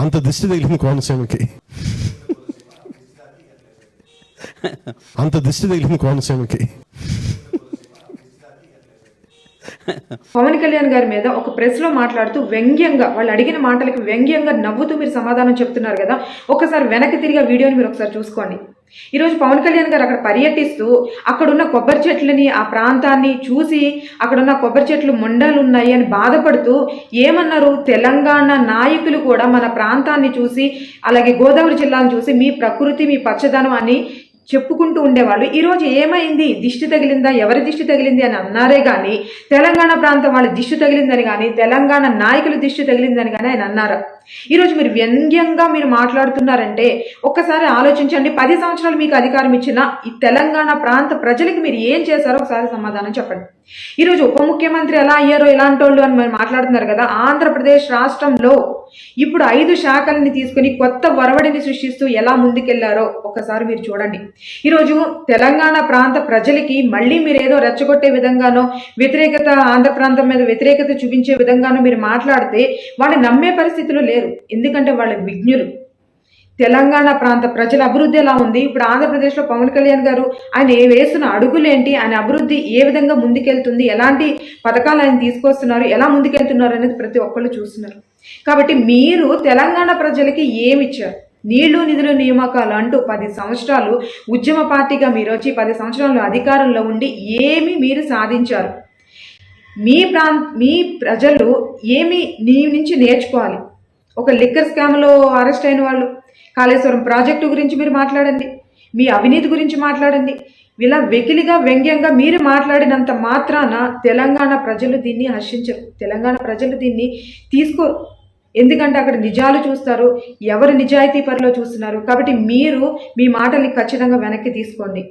అంత దిష్టి తగిలింది కోనసీమకి. అంత దిష్టి తగిలింది కోనసీమకి. పవన్ కళ్యాణ్ గారి మీద ఒక ప్రెస్లో మాట్లాడుతూ వ్యంగ్యంగా వాళ్ళు అడిగిన మాటలకి వ్యంగ్యంగా నవ్వుతూ మీరు సమాధానం చెప్తున్నారు కదా ఒకసారి వెనక్కి తిరిగి ఆ వీడియోని మీరు ఒకసారి చూసుకోండి. ఈరోజు పవన్ కళ్యాణ్ గారు అక్కడ పర్యటిస్తూ అక్కడున్న కొబ్బరి చెట్లని ఆ ప్రాంతాన్ని చూసి అక్కడున్న కొబ్బరి చెట్లు మొండాలు ఉన్నాయి అని బాధపడుతూ ఏమన్నారు? తెలంగాణ నాయకులు కూడా మన ప్రాంతాన్ని చూసి అలాగే గోదావరి జిల్లాను చూసి మీ ప్రకృతి మీ పచ్చదనం అని చెప్పుకుంటూ ఉండేవాళ్ళు. ఈరోజు ఏమైంది? దిష్టి తగిలిందా? ఎవరి దిష్టి తగిలింది అని అన్నారే కానీ తెలంగాణ ప్రాంతం వాళ్ళ దిష్టి తగిలిందని కానీ తెలంగాణ నాయకుల దిష్టి తగిలిందని కానీ ఆయన అన్నారు. ఈరోజు మీరు వ్యంగ్యంగా మీరు మాట్లాడుతున్నారంటే ఒక్కసారి ఆలోచించండి. పది సంవత్సరాలు మీకు అధికారం ఇచ్చిన ఈ తెలంగాణ ప్రాంత ప్రజలకు మీరు ఏం చేశారో ఒకసారి సమాధానం చెప్పండి. ఈరోజు ఉప ముఖ్యమంత్రి ఎలా అయ్యారో ఇలాంటి వాళ్ళు అని మీరు మాట్లాడుతున్నారు కదా ఆంధ్రప్రదేశ్ రాష్ట్రంలో ఇప్పుడు ఐదు శాఖలని తీసుకుని కొత్త వరవడిని సృష్టిస్తూ ఎలా ముందుకెళ్ళారో ఒకసారి మీరు చూడండి. ఈరోజు తెలంగాణ ప్రాంత ప్రజలకి మళ్ళీ మీరు ఏదో రెచ్చగొట్టే విధంగానో వ్యతిరేకత ఆంధ్ర ప్రాంతం మీద వ్యతిరేకత చూపించే విధంగానో మీరు మాట్లాడితే వాళ్ళని నమ్మే పరిస్థితులు లేదు చేయలేరు. ఎందుకంటే వాళ్ళ విజ్ఞులు. తెలంగాణ ప్రాంత ప్రజల అభివృద్ధి ఎలా ఉంది? ఇప్పుడు ఆంధ్రప్రదేశ్లో పవన్ కళ్యాణ్ గారు ఆయన వేసిన వేస్తున్న అడుగులేంటి? ఆయన అభివృద్ధి ఏ విధంగా ముందుకెళ్తుంది? ఎలాంటి పథకాలు ఆయన తీసుకొస్తున్నారు? ఎలా ముందుకెళ్తున్నారు అనేది ప్రతి ఒక్కళ్ళు చూస్తున్నారు. కాబట్టి మీరు తెలంగాణ ప్రజలకి ఏమి ఇచ్చారు నీళ్ళు నిధులు నియామకాలు అంటూ పది సంవత్సరాలు ఉద్యమ పార్టీగా మీరు వచ్చి పది సంవత్సరాలు అధికారంలో ఉండి ఏమి మీరు సాధించారు? మీ ప్రాంత మీ ప్రజలు ఏమి నీ నుంచి నేర్చుకోవాలి? ఒక లిక్కర్ స్కామ్లో అరెస్ట్ అయిన వాళ్ళు. కాళేశ్వరం ప్రాజెక్టు గురించి మీరు మాట్లాడండి. మీ అవినీతి గురించి మాట్లాడండి. ఇలా వెకిలిగా వ్యంగ్యంగా మీరు మాట్లాడినంత మాత్రాన తెలంగాణ ప్రజలు దీన్ని హర్షించరు. తెలంగాణ ప్రజలు దీన్ని తీసుకోరు. ఎందుకంటే అక్కడ నిజాలు చూస్తారు. ఎవరు నిజాయితీ పరిలో చూస్తున్నారు. కాబట్టి మీరు మీ మాటల్ని ఖచ్చితంగా వెనక్కి తీసుకోండి.